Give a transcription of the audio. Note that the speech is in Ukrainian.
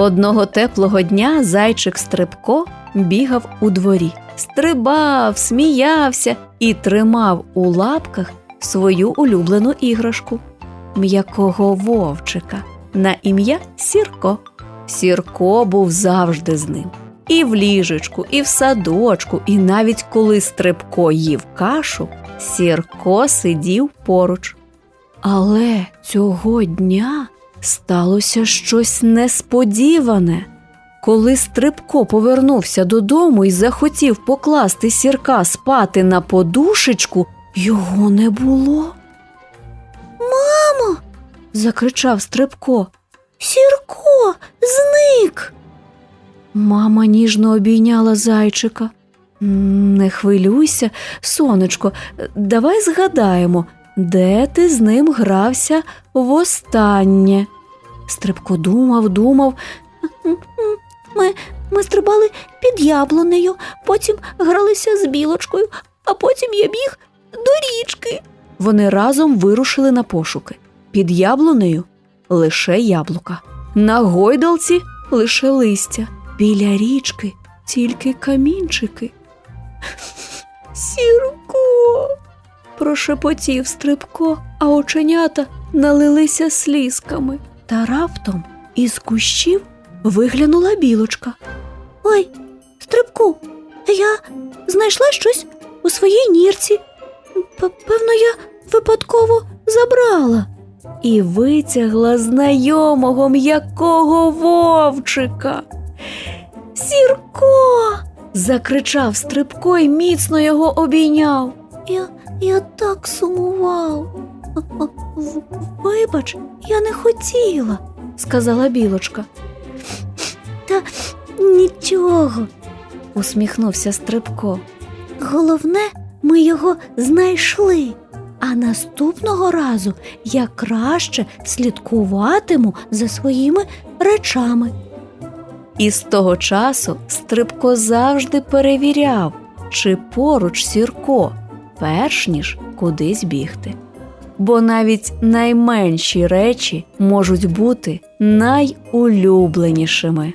Одного теплого дня зайчик Стрибко бігав у дворі, стрибав, сміявся і тримав у лапках свою улюблену іграшку м'якого вовчика на ім'я Сірко. Сірко був завжди з ним. І в ліжечку, і в садочку, і навіть коли Стрибко їв кашу, Сірко сидів поруч. Але цього дня сталося щось несподіване. Коли Стрибко повернувся додому і захотів покласти сірка спати на подушечку, його не було. Мамо. закричав Стрибко. Сірко, зник. Мама ніжно обійняла зайчика. Не хвилюйся, сонечко, давай згадаємо, де ти з ним грався востаннє. Стрибко думав, думав. Ми, ми стрибали під яблунею, потім гралися з білочкою, а потім я біг до річки. Вони разом вирушили на пошуки. Під яблунею лише яблука, на гойдалці лише листя, біля річки тільки камінчики. Сірко. Прошепотів стрибко, а оченята налилися слізками. Та раптом із кущів виглянула білочка. Ой, стрибку, я знайшла щось у своїй нірці. Певно, я випадково забрала. І витягла знайомого м'якого вовчика. Сірко. закричав Стрибко і міцно його обійняв. Я, я так сумував. Вибач, я не хотіла, сказала білочка. Та нічого, усміхнувся Стрибко. Головне, ми його знайшли. А наступного разу я краще слідкуватиму за своїми речами. І з того часу Стрибко завжди перевіряв, чи поруч сірко, перш ніж кудись бігти. Бо навіть найменші речі можуть бути найулюбленішими.